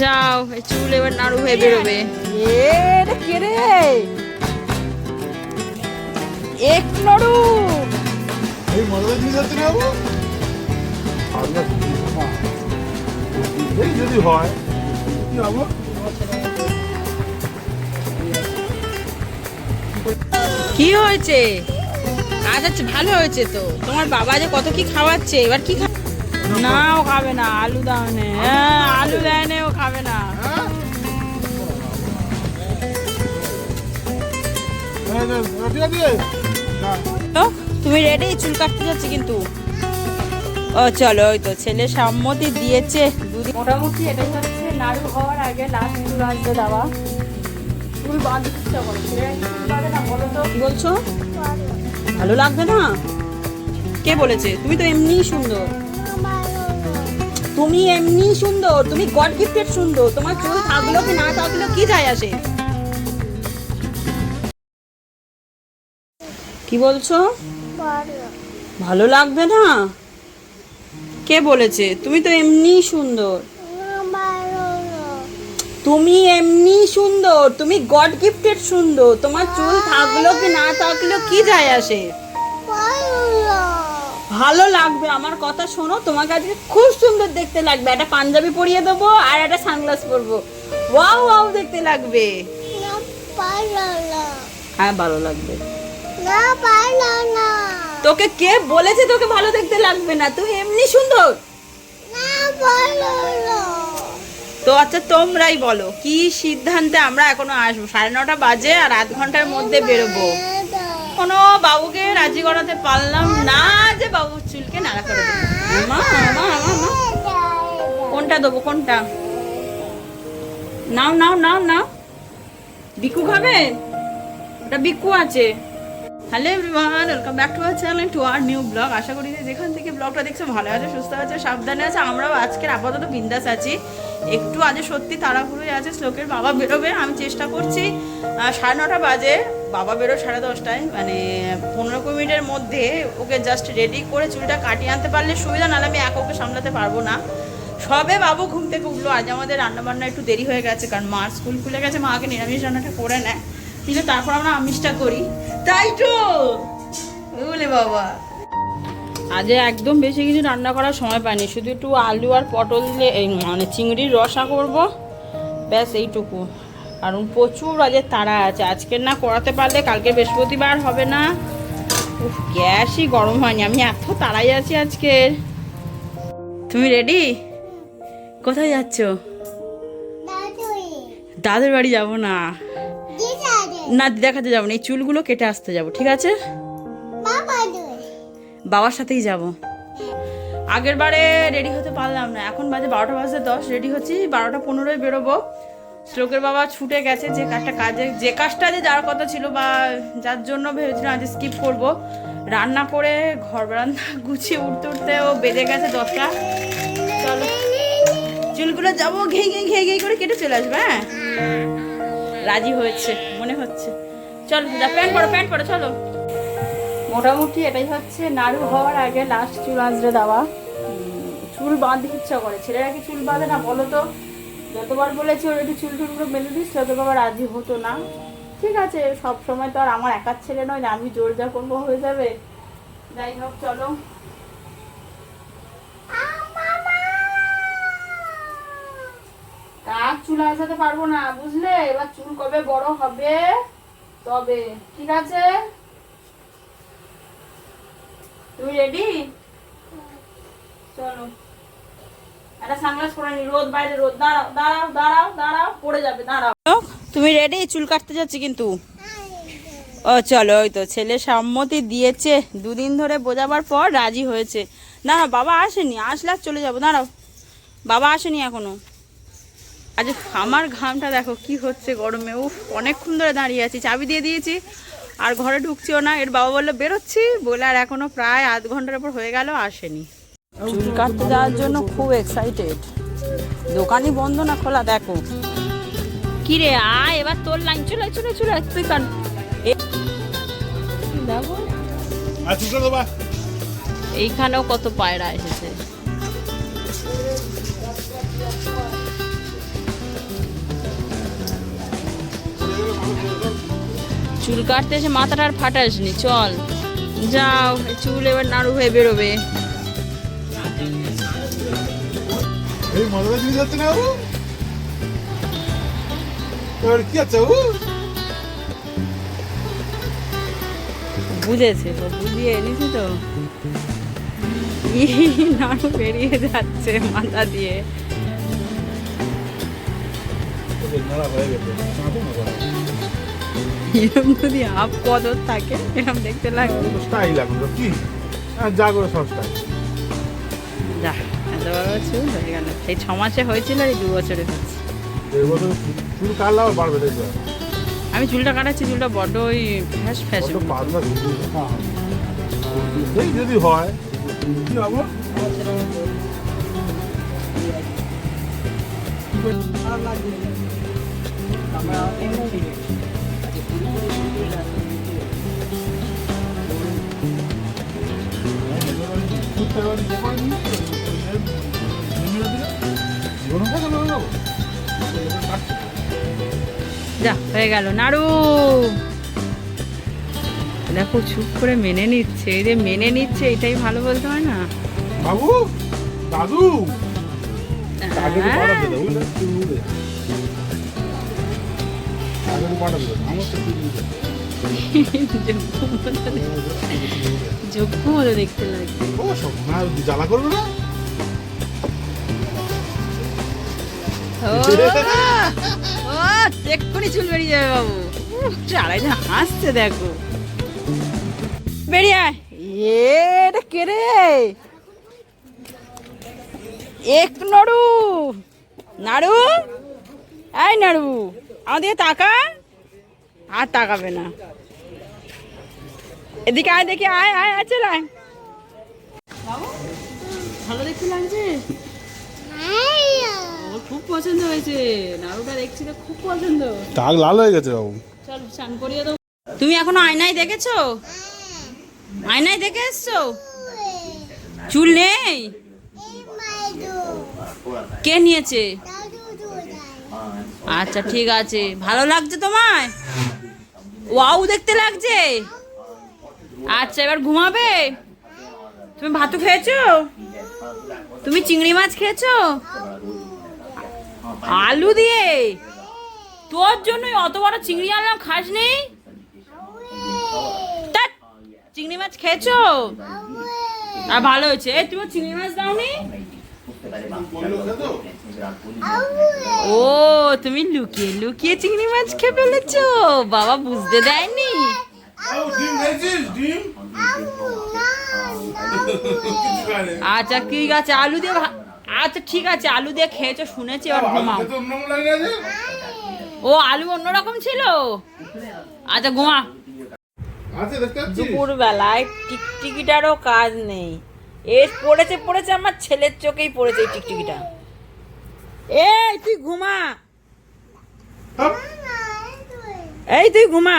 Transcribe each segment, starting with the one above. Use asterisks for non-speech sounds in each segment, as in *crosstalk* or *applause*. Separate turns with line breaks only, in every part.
যাও এই চুল এবার নাড়ু হয়ে বেরোবে।
এটা কে রে? এক নড়ু।
এই মজা জিনিস আছে না বাবু? এই যদি হয় কি
হয়েছে? আজ আচ্ছা ভালো হয়েছে তো। তোমার বাবা যে কত কি খাওয়াচ্ছে এবার কি খা না ও খাবে না আলু দাও নে হ্যাঁ আলু দেয় নে ও খাবে না।
হ্যাঁ, হ্যাঁ,
তুমি রেডি চুল কাটতে যাচ্ছি কিন্তু। ও চলো ওই তো ছেলে সম্মতি দিয়েছে। দুদিন মোটামুটি এটাই হচ্ছে নাড়ু হওয়ার আগে লাস্ট চুল আসবে দেওয়া। চুল বাঁধতে ইচ্ছা করে না বলো তো। কি বলছো? ভালো লাগবে না? কে বলেছে? তুমি তো এমনিই সুন্দর। তুমি এমনি সুন্দর তুমি গড গিফটেড সুন্দর তোমার চুল থাকল কি না থাকল কি যায় আসে? কি বলছো? ভালো। লাগবে না? কে বলেছে? তুমি তো এমনি সুন্দর। তুমি এমনি সুন্দর তুমি গড গিফটেড সুন্দর তোমার চুল থাকল কি না থাকল কি যায় আসে? ভালো লাগবে আমার কথা শোনো তোমাকে আজকে খুব সুন্দর দেখতে লাগবে। একটা পাঞ্জাবি পরিয়ে দেবো আর একটা সানগ্লাস পরবো। ওয়াও ওয়াও দেখতে লাগবে। হ্যাঁ ভালো লাগবে। তোকে কে বলেছে তোকে ভালো দেখতে লাগবে না? তুই এমনি সুন্দর। তো আচ্ছা তোমরাই বলো কি সিদ্ধান্তে আমরা এখনও আসব? সাড়ে নটা বাজে আর আধ ঘণ্টার মধ্যে বেরোবো। কোনো বাবুকে রাজি করাতে পারলাম না যে বাবুর চুলকে নাড়া করে কোনটা দেবো, কোনটা? নাও নাও নাও নাও। বিকু খাবে? ওটা বিকু আছে। Hello everyone, welcome back to our channel to our new vlog আশা করি যেখান থেকে ব্লগটা দেখছ ভালো আছে, সুস্থ আছে, সাবধানে আছে। আমরাও আজকের আপাতত বিন্দাস আছি। একটু আজ সত্যি তাড়াহুড়োই আছে, শ্লোকের বাবা বেরোবে, আমি চেষ্টা করছি সাড়ে নটা বাজে। বাবা বেরো সাড়ে দশটায় মানে পনেরো কুড়ি মিনিটের মধ্যে ওকে জাস্ট রেডি করে চুলটা কাটিয়ে আনতে পারলে সুবিধা, নাহলে আমি এক ওকে সামলাতে পারব না। সবে বাবু ঘুম থেকে উঠল, আজ আমাদের রান্না বান্না একটু দেরি হয়ে গেছে, কারণ মার স্কুল খুলে গেছে, মাকে নিরামিষ রান্নাটা করে নেয়। কিন্তু তারপর আমরা আমিষটা করি। তাই তো! বলে বাবা। আজ একদম বেশি কিছু রান্না করার সময় পাইনি, শুধু একটু আলু আর পটল দিয়ে মানে চিংড়ির রসা করব, ব্যাস এইটুকু। কারণ প্রচুর আজ তাড়া আছে। আজকের না করাতে পারলে কালকে বৃহস্পতিবার হবে না। উফ, গ্যাসই গরম হয়নি। আমি এত তাড়াই আছি আজকের তুমি রেডি কোথায় যাচ্ছ? দাদুর বাড়ি যাব না। না দেখাতে যাব না। এই চুলগুলো কেটে আসতে যাব, ঠিক আছে? বাবার সাথেই যাব। আগের বারে রেডি হতে পারলাম না। এখন বাজে বারোটা বাজে দশ। রেডি হচ্ছি। বারোটা পনেরোয় বেরোবো। শ্লোকের বাবা ছুটে গেছে যে একটা কাজে যে কাজটা যে যার কথা ছিল বা যার জন্য ভেবেছিলাম আজ স্কিপ করব। রান্না করে ঘর বারান্দা *laughs* গুছিয়ে উঠতে উঠতে ও বেজে গেছে দশটা। চলো। চুলগুলো যাব, ঘেই ঘেই ঘেই ঘেই করে কেটে চলে আসবে হ্যাঁ? রাজি হয়েছে, মনে হচ্ছে। চলো, যা, প্যান্ট পরো প্যান্ট পরো, চলো। মোটামুটি এটাই হচ্ছে, নাড়ু হওয়ার আগে লাস্ট চুল আঁচড়ে দেওয়া। চুল বাঁধতে ইচ্ছা করে। ছেলেরা কি চুল বাঁধে না বলো তো? যতবার বলেছি ওর একটু চুল টুলগুলো বেঁধে দিস তত বাবা রাজি হতো না। ঠিক আছে, সব সময় তো আর আমার একার ছেলে নয় যে আমি জোর যা করব হয়ে যাবে। যাই হোক, চলো। কাক চুল আসাতে পারব না, বুঝলে? এবার চুল কবে বড় হবে? তবে, ঠিক আছে? তুমি রেডি চলো। তুমি রেডি চুল কাটতে যাচ্ছি কিন্তু। ও, চলো, ওই তো ছেলে সম্মতি দিয়েছে। দুদিন ধরে বোঝাবার পর রাজি হয়েছে। না, বাবা আসেনি, আসলে আর চলে যাব, দাঁড়াও। বাবা আসেনি এখনও। আজ আমার ঘামটা দেখো কি হচ্ছে গরমে। উফ, অনেকক্ষণ ধরে দাঁড়িয়ে আছি, চাবি দিয়ে দিয়েছি, আর ঘরে ঢুকছিও না। এর বাবা বলল, বেরোচ্ছি। বলে, আর এখনও প্রায় আধ ঘণ্টার উপর হয়ে গেল, আসেনি। চুল কাটতে যাওয়ার জন্য খুব এক্সাইটেড দোকানই বন্ধ না খোলা দেখো। কি রে আয় এবার তোর লাইন চলে চলে চলে তুই কাট দেখো এইখানেও কত পায়রা এসেছে। চুল কাটতে এসে মাথাটা আর ফাটাসনি চল। যাও চুল এবার নাড়ু হয়ে বেরোবে।
এই মজাদার জিনিস হচ্ছে না বাবু? এবার কি আছে বাবু?
বুঝেছে তো বুঝিয়ে এনেছি তো। নাড়ু বেরিয়ে যাচ্ছে মাথা দিয়ে। এরকম যদি হাফ কদর থাকে এরকম দেখতে লাগে
এগুলো স্টাইল এখন কি যা করে সব স্টাইল
যা। হয়ে গেল। এই ছ মাসে হয়েছিল আর এই দু বছরে হচ্ছে
চুল কাটলে আবার বাড়বে
আমি চুলটা কাটাচ্ছি চুলটা বড্ড ওই ফ্যাস ফ্যাস
কত পাতলা যদি হয় কি
যা হয়ে গেল। নাড়ু। দেখো চুপ করে মেনে নিচ্ছে। এই যে মেনে নিচ্ছে এটাই ভালো বলতে হয় না?
বাবু দাদু। আগে তো পাঠাতে দাও বুঝলে তুই ও
এক্ষুনি চুল বেরিয়ে যাবে বাবু। উফ, আড়াইজন হাসছে দেখো। বেরিয়ে আয়।
এটা কে রে? এক নড়ু।
নাড়ু? এই নাড়ু আমাদের তাকা। আর তাকাবে না। এদিকে আয় দেখি আয় আয় আয় চল ভালো দেখতে লাগছে? খুব পছন্দ হয়েছে। নাড়ুটা দেখছি তো খুব পছন্দ।
টাক লাল হয়ে গেছে বাবু।
চল স্নান করিয়ে দাও। তুমি এখনও আয়নায় দেখেছ? আয়নায় দেখে এসছো? চুল নেই? কে নিয়েছে? আচ্ছা ঠিক আছে। ভালো লাগছে তোমায়? ওয়াও দেখতে লাগছে। আচ্ছা এবার ঘুমাবে? তুমি ভাতু খেয়েছো? তুমি চিংড়ি মাছ খেয়েছো? আলু দিয়ে? তোর জন্যই অত বড় চিংড়ি আনলাম, খাসনি? চিংড়ি মাছ খেয়েছো? আর ভালো হয়েছে। এই তুমি চিংড়ি মাছ দাওনি? ও, তুমি লুকিয়ে লুকিয়ে চিংড়ি মাছ খেয়ে ফেলেছো। বাবা বুঝতে দেয়নি। আচ্ছা ঠিক আছে। আলু দিয়ে আচ্ছা ঠিক আছে আলু দিয়ে খেয়েছো শুনেছি এবার ঘুমাও ও আলু অন্যরকম ছিল? আচ্ছা ঘুমা
দুপুর বেলায় টিকটিকিটারও কাজ নেই। এ পড়েছে পড়েছে আমার ছেলের চোখেই পড়েছে এই টিকটিকিটা। এই তুই ঘুমা। এই তুই ঘুমা।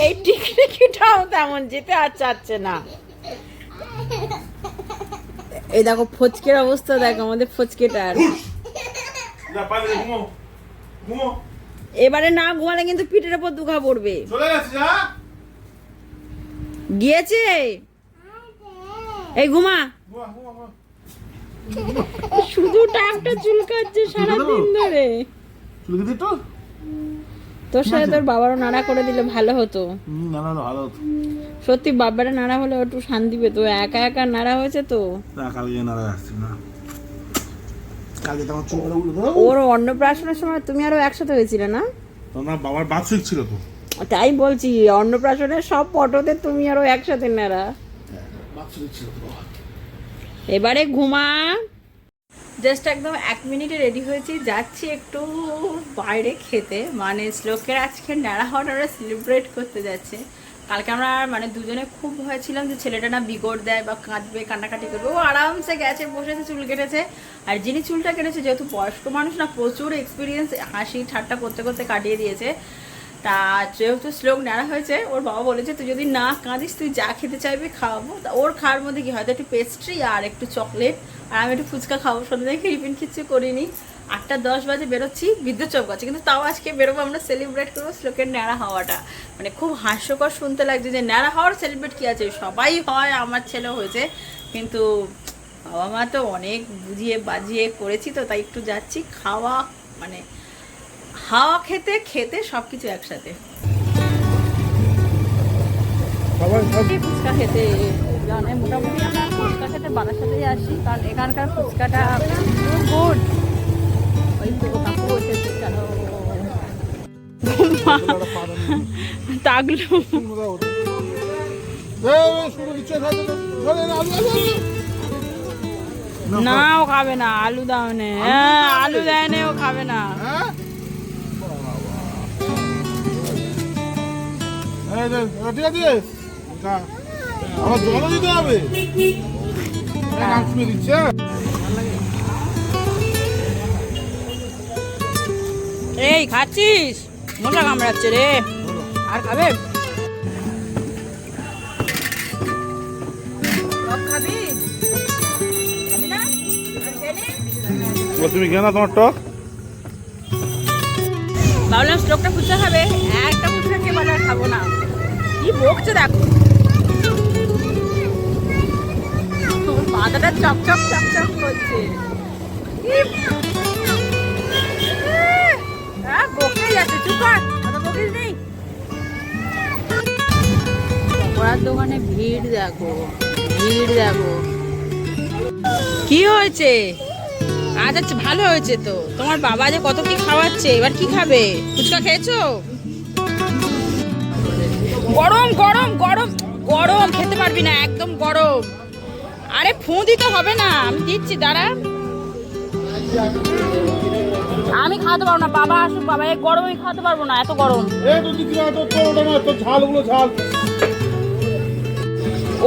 এই টিকটিকিটাও তেমন যেতে আর চাচ্ছে না। এই দেখো ফচকের অবস্থা দেখ আমাদের ফচকেটার এবারে না ঘুমালে কিন্তু পিঠের উপর দুঘা পড়বে। গিয়েছে? এই ঘুমা। শুধু টাকটা চুলকাচ্ছে সারাদিন ধরে।
চলে গেছে একটু
তোর সাথে তোর বাবারও নাড়া করে দিলে ভালো হতো।
ভালো হতো।
সত্যি বাবারা নাড়া হলে একটু শান্তি পেতো। একা একা নাড়া হয়েছে তো।
কালকে না আসছি না।
ওর অন্নপ্রাশনের সময় তুমি আরও একসাথে হয়েছিলে না?
তোমার বাবার বাৎসরিক ছিল তো।
তাই বলছি অন্নপ্রাশনের সব ফটোতে তুমি আরও একসাথে নাড়া।
তো
এবারে ঘুমা।
জাস্ট একদম এক মিনিটে রেডি হয়েছি। যাচ্ছি একটু বাইরে খেতে। মানে শ্লোকের আজকে ন্যাড়া হওয়াটা ওরা সেলিব্রেট করতে যাচ্ছে। কালকে আমরা মানে দুজনে খুব ভয় ছিলাম যে ছেলেটা না বিগড় দেয় বা কাঁদবে, কান্নাকাটি করবে। ও আরামসে গেছে, বসেছে, চুল কেটেছে। আর যিনি চুলটা কেটেছে, যেহেতু বয়স্ক মানুষ না, প্রচুর এক্সপিরিয়েন্স হাসি ঠাট্টা করতে করতে কাটিয়ে দিয়েছে। তা যেহেতু শ্লোক নেড়া হয়েছে, ওর বাবা বলেছে, তুই যদি না কাঁদিস, তুই যা খেতে চাইবি, খাওয়াবো। তা ওর খাওয়ার মধ্যে কি হয়তো একটু পেস্ট্রি আর একটু চকলেট আর আমি একটু ফুচকা খাব। সন্ধ্যে থেকে কিচ্ছু করিনি। আটটা দশ বাজে বেরোচ্ছি বিদ্যুৎ চৌক আছে কিন্তু তাও আজকে বেরোবো আমরা সেলিব্রেট করব শ্লোকের ন্যাড়া হওয়াটা। মানে খুব হাস্যকর শুনতে লাগছে যে ন্যাড়া হওয়ার সেলিব্রেট কী আছে? সবাই হয় আমার ছেলে হয়েছে। কিন্তু বাবা মা তো অনেক বুঝিয়ে বাজিয়ে করেছি তো তাই একটু যাচ্ছি। খাওয়া মানে হাওয়া খেতে খেতে সব কিছু একসাথে ফুচকা খেতে। জানে মোটামুটি আমরা ফুচকা খেতে বারাসাতে আসি কারণ এখানকার ফুচকাটা গুড ওই কাকু
না
ও খাবে না আলু দাও নে। হ্যাঁ আলু দেয় নে ও খাবে না।
হ্যাঁ? ঠিক আছে খা। আবার জলও দিতে হবে। দিচ্ছে
এই খাচ্ছিস? মশা কামড়াচ্ছে রে। আর খাবে?
তুমি কেনা তোমার টক।
ভাবলাম স্টোকটা ফুচকা খাবে একটা ফুচকা বলে খাব না। কি বকছে দেখো। মাথাটা চকচক চকচক করছে! আহ, যাচ্ছে পকোড়ার দোকানে ভিড় দেখো ভিড় দেখো। কি হয়েছে? আচ্ছা ভালো হয়েছে তো। তোমার বাবা যে কত কি খাওয়াচ্ছে এবার কি খাবে? ফুচকা খেয়েছো? গরম গরম গরম গরম খেতে পারবি না একদম গরম। আরে ফোঁ দিতে হবে না আমি দিচ্ছি দাঁড়া। আমি খাওয়াতে পারব না বাবা আসুক বাবা এই গরমে খাওয়াতে পারব না এত গরম।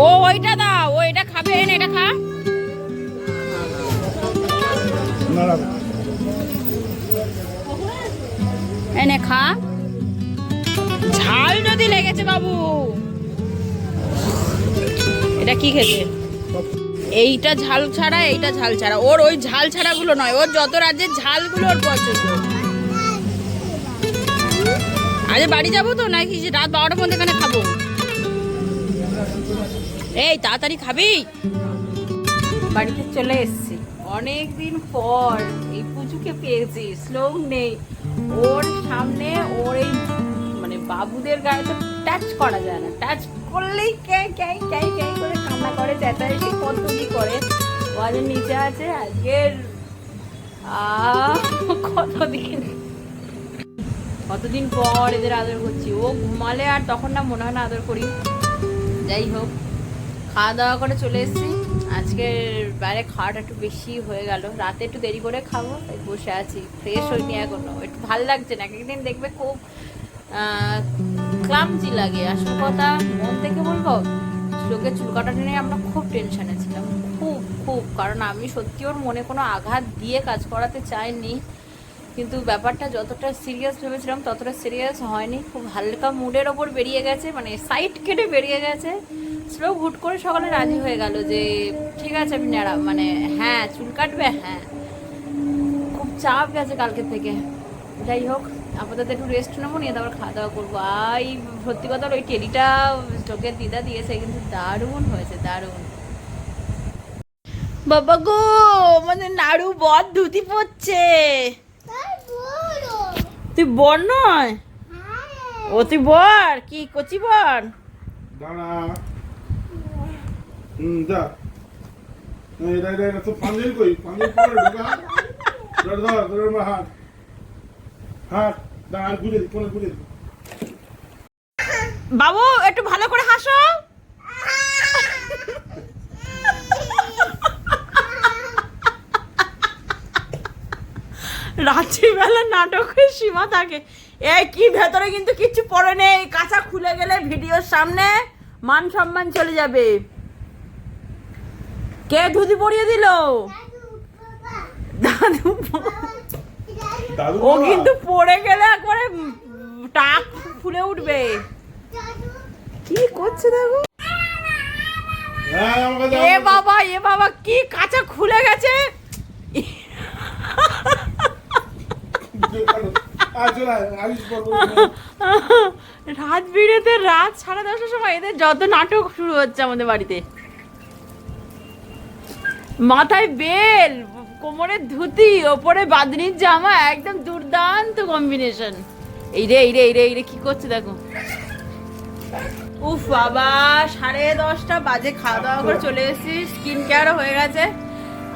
ও ওইটা দাও ও এটা খাবে এনে এটা খা। এনে খা। ঝাল যদি লেগেছে বাবু। এটা কি খেতে? এইটা ঝাল ছাড়া, এইটা ঝাল ছাড়া। ওর ওই ঝাল ছাড়াগুলো নয়, ওর যত রাজ্যের ঝালগুলো ওর পছন্দ। আজ বাড়ি যাব তো নাকি? রাত বারোটার মধ্যে এখানে খাব। এই, তাড়াতাড়ি খাবি? বাড়িতে চলে এসেছি। অনেক দিন পর এই পুজোকে পেয়েছি শ্লোক নেই। ওর সামনে ওর এই বাবুদের গায়ে তো টাচ করা যায় না। টাচ করলেই ক্যাই ক্যাই ক্যাই ক্যাই করে কান্না করে চেঁচামেচি কত কি করে। ওদের নিচে আছে, আজকের কতদিন? কতদিন পর এদের আদর করছি। ও ঘুমালে আর তখন না মনে হয় না আদর করি। যাই হোক, খাওয়া দাওয়া করে চলে এসেছি। আজকে বাইরে খাওয়াটা একটু বেশি হয়ে গেল। রাতে একটু দেরি করে খাব বসে আছি ফ্রেশ হইনি এখনও। একটু ভালো লাগছে না, একদিন দেখবে খুব ক্লামজি লাগে, আসল কথা মন থেকে বলব লোকের চুল কাটাটা নিয়ে আমরা খুব টেনশানে ছিলাম, খুব খুব, কারণ আমি সত্যি ওর মনে কোনো আঘাত দিয়ে কাজ করাতে চাইনি, কিন্তু ব্যাপারটা যতটা সিরিয়াস ভেবেছিলাম ততটা সিরিয়াস হয়নি, খুব হালকা মুডের ওপর বেরিয়ে গেছে মানে সাইড কেটে বেরিয়ে গেছে স্লো হুট করে সকালে রাজি হয়ে গেল যে, ঠিক আছে, আমি নেড়া মানে হ্যাঁ চুল কাটবে হ্যাঁ। খুব চাপ গেছে কালকে থেকে, যাই হোক আপাতত একটু রেস্ট নেব নিয়ে তারপর খাওয়া দাওয়া করব। আই সত্যি কথা ওই টেলিটা চোখের দিদা দিয়েছে কিন্তু দারুণ হয়েছে দারুণ। বাবা গো মানে নাড়ু বদ ধুতি পড়ছে তুই বর নয়? ও তুই বর? কি কচি বর?
হাত
বাবু, একটু ভালো করে হাসো। রাত্রিবেলা নাটকের সীমা থাকে। এই কি ভেতরে কিন্তু কিচ্ছু পড়ে নেই। কাঁচা খুলে গেলে ভিডিওর সামনে মান সম্মান চলে যাবে। কে ধুতি পরিয়ে দিল? দাদু। ও কিন্তু পড়ে গেলে একবারে টাক ফুলে উঠবে। কি করছে দেখো?
হ্যাঁ
এ বাবা এ বাবা কি কাঁচা খুলে গেছে?
রাত বিরেতে রাত সাড়ে দশটার সময় এদের যত নাটক শুরু হচ্ছে আমাদের বাড়িতে। মাথায় বেল কোমরে ধুতি, ওপরে বাদনির জামা, একদম দুর্দান্ত কম্বিনেশন এই রে এই রে এই রে এই রে, কি করছে দেখো। উফ বাবা, সাড়ে দশটা বাজে, খাওয়া দাওয়া করে চলে এসেছি স্কিন কেয়ারও হয়ে গেছে।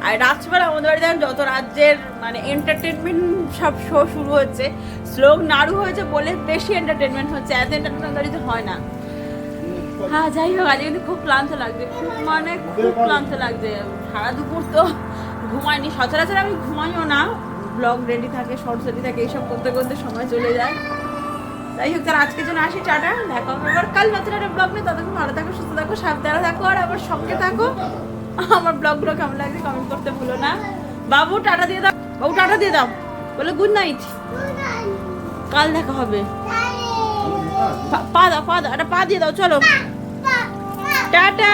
আর রাত্রিবেলা আমাদের বাড়িতে যত রাজ্যের মানে এন্টারটেনমেন্ট সব শো শুরু হচ্ছে শ্লোক নাড়ু হয়েছে বলে বেশি এন্টারটেনমেন্ট হচ্ছে, এত এন্টারটেনমেন্ট বাড়িতে হয় না। হ্যাঁ যাই হোক, আজকে কিন্তু খুব ক্লান্ত লাগছে, খুব মানে খুব ক্লান্ত লাগছে। সারা দুপুর তো ঘুমাইনি সচরাচর আমি ঘুমাইও না। ব্লগ রেডি থাকে শর্টস রেডি থাকে, এইসব করতে করতে সময় চলে যায়। যাই হোক তার আজকের জন্য আসি, টাটা। দেখা আবার। কাল নতুন একটা ব্লগ নিয়ে। ততক্ষণ ভালো থাকো, সুস্থ থাকো, সাবধানে থাকো, আর আবার সঙ্গে থাকো। আমার ব্লগগুলো কেমন লাগছে কমেন্ট করতে ভুলো না। বাবু, টাটা দিয়ে দাও। বাবু, টাটা দিয়ে দাও। বলে গুড নাইট কাল দেখা হবে। পা দাও পা দাও। একটা পা দিয়ে দাও, চলো। টাটা।